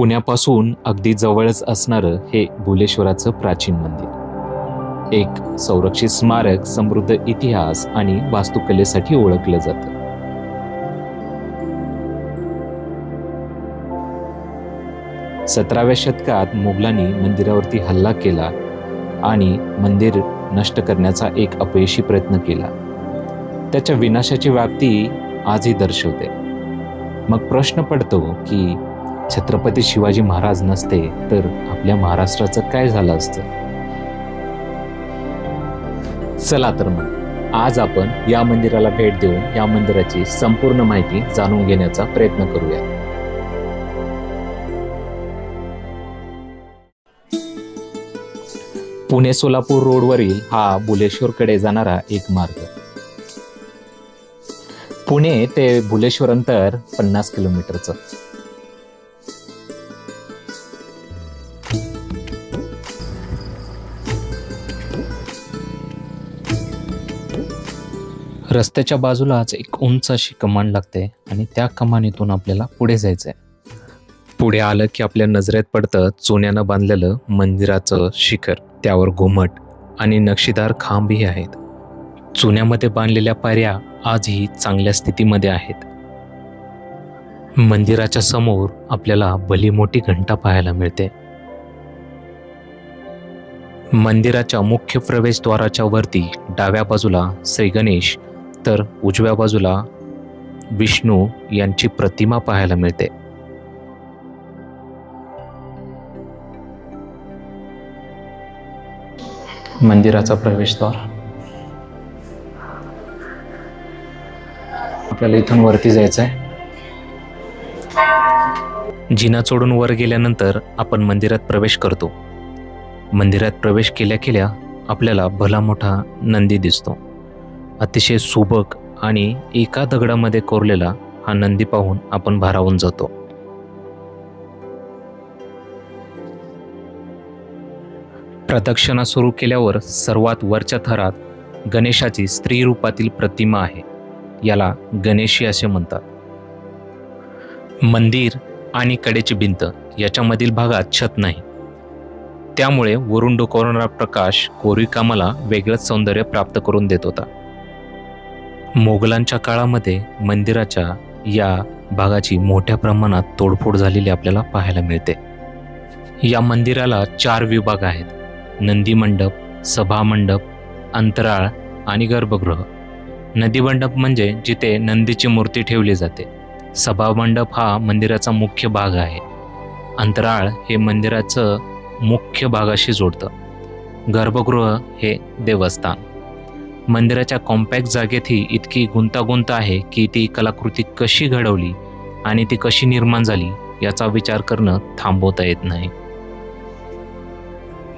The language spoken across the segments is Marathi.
पुण्यापासून अगदी जवळच असणारं हे भुलेश्वराचं प्राचीन मंदिर. एक संरक्षित स्मारक समृद्ध इतिहास आणि वास्तुकलेसाठी ओळखलं जातं. सतराव्या शतकात मुघलांनी मंदिरावरती हल्ला केला आणि मंदिर नष्ट करण्याचा एक अपयशी प्रयत्न केला. त्याच्या विनाशाची व्याप्ती आजही दर्शवते. मग प्रश्न पडतो की छत्रपती शिवाजी महाराज नसते तर आपल्या महाराष्ट्राचं काय झालं असतं? चला तर मग आज आपण या मंदिराला भेट देऊन या मंदिराची संपूर्ण माहिती जाणून घेण्याचा प्रयत्न करूया. पुणे सोलापूर रोडवरील हा बुलेश्वरकडे जाणारा एक मार्ग. पुणे ते भुलेश्वर अंतर पन्नास किलोमीटरचं. रस्त्याच्या बाजूलाच एक उंच अशी कमान लागते आणि त्या कमानीतून आपल्याला पुढे जायचं आहे पुढे आलं की आपल्या नजरेत पडतं चुन्यानं बांधलेलं मंदिराचं शिखर त्यावर घुमट आणि नक्षीदार खांबही आहेत. चुन्यामध्ये बांधलेल्या पायऱ्या आजही चांगल्या स्थितीमध्ये आहेत. मंदिराच्या समोर आपल्याला भली मोठी घंटा पाहायला मिळते. मंदिराच्या मुख्य प्रवेशद्वाराच्या वरती डाव्या बाजूला श्री गणेश तर उजव्या बाजूला विष्णू यांची प्रतिमा पाहायला मिळते. मंदिराचा प्रवेशद्वार. आपल्याला इथून वरती जायचं आहे जिना चोडून वर गेल्यानंतर आपण मंदिरात प्रवेश करतो. मंदिरात प्रवेश केल्या केल्या आपल्याला भला मोठा नंदी दिसतो. अतिशय सुबक आणि एका दगडामध्ये कोरलेला हा नंदी पाहून आपण भारावून जातो. प्रदक्षिणा सुरू केल्यावर सर्वात वरच्या थरात गणेशाची स्त्री रूपातील प्रतिमा आहे. याला गणेशी असे म्हणतात. मंदिर आणि कडेची भिंत याच्यामधील भागात छत नाही. त्यामुळे वरून डोकावणारा प्रकाश कोरीकामाला वेगळंच सौंदर्य प्राप्त करून देत होता. मोगलांच्या काळामध्ये मंदिराच्या या भागाची मोठ्या प्रमाणात तोडफोड झालेली आपल्याला पाहायला मिळते. या मंदिराला चार विभाग आहेत. नंदी मंडप सभा मंडप अंतराळ आणि गर्भगृह. नदी मंडप म्हणजे जिथे नंदीची मूर्ती ठेवली जाते. सभा मंडप हा मंदिराचा मुख्य भाग आहे. अंतराळ हे मंदिराचं मुख्य भागाशी जोडतं. गर्भगृह हे देवस्थान. मंदिराच्या कॉम्पॅक्ट जागेतही इतकी गुंतागुंत आहे की ती कलाकृती कशी घडवली आणि ती कशी निर्माण झाली याचा विचार करणं थांबवता येत नाही.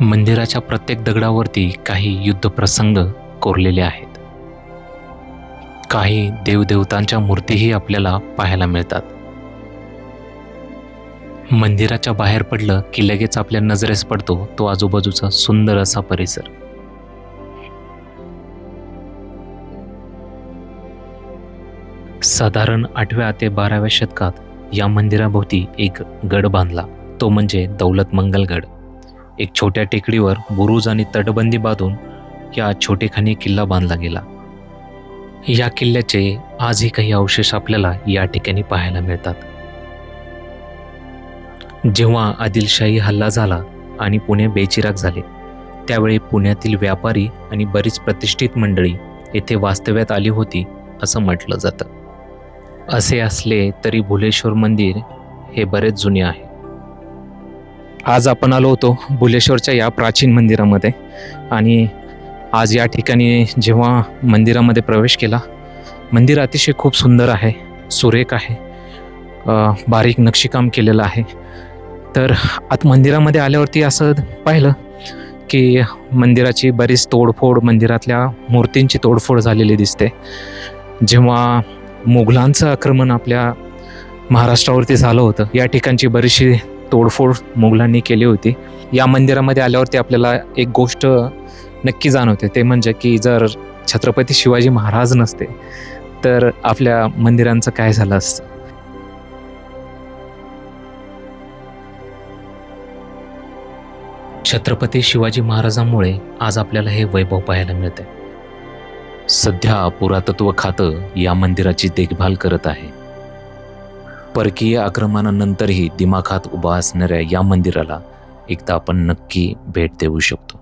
मंदिराच्या प्रत्येक दगडावरती काही युद्धप्रसंग कोरलेले आहेत. काही देवदेवतांच्या मूर्तीही आपल्याला पाहायला मिळतात. मंदिराच्या बाहेर पडलं की लगेच आपल्या नजरेस पडतो तो आजूबाजूचा सुंदर असा परिसर. साधारण आठव्या ते बाराव्या शतकात या मंदिराभोवती एक गड बांधला. तो म्हणजे दौलत मंगलगड एक छोट्या टेकडीवर बुरुज आणि तटबंदी बांधून या छोटेखानी किल्ला बांधला गेला. या किल्ल्याचे आजही काही अवशेष आपल्याला या ठिकाणी पाहायला मिळतात. जेव्हा आदिलशाही हल्ला झाला आणि पुणे बेचिराग झाले त्यावेळी पुण्यातील व्यापारी आणि बरीच प्रतिष्ठित मंडळी येथे वास्तव्यात आली होती असं म्हटलं जातं. असे असले तरी भुलेश्वर मंदिर हे बरेच जुने आहे. आज आपण आलो होतो भुलेश्वरच्या या प्राचीन मंदिरामध्ये आणि आज या ठिकाणी जेव्हा मंदिरामध्ये प्रवेश केला मंदिर अतिशय खूप सुंदर आहे सुरेख आहे बारीक नक्षीकाम केलेलं आहे. तर आत मंदिरामध्ये आल्यावरती असं पाहिलं की मंदिराची बरीच तोडफोड मंदिरातल्या मूर्तींची तोडफोड झालेली दिसते. जेव्हा मुघलांचं आक्रमण आपल्या महाराष्ट्रावरती झालं होतं. या ठिकाणची बरीचशी तोडफोड मुघलांनी केली होती. या मंदिरामध्ये आल्यावरती आपल्याला एक गोष्ट नक्की जाणवते. ते म्हणजे की जर छत्रपती शिवाजी महाराज नसते तर आपल्या मंदिरांचं काय झालं असतं? छत्रपती शिवाजी महाराजांमुळे आज आपल्याला हे वैभव पाहायला मिळते सध्या पुरातत्व खातं या मंदिराची देखभाल करत आहे. परकीय आक्रमणानंतरही दिमाखात उभा असणाऱ्या या मंदिराला एकदा आपण नक्की भेट देऊ शकतो.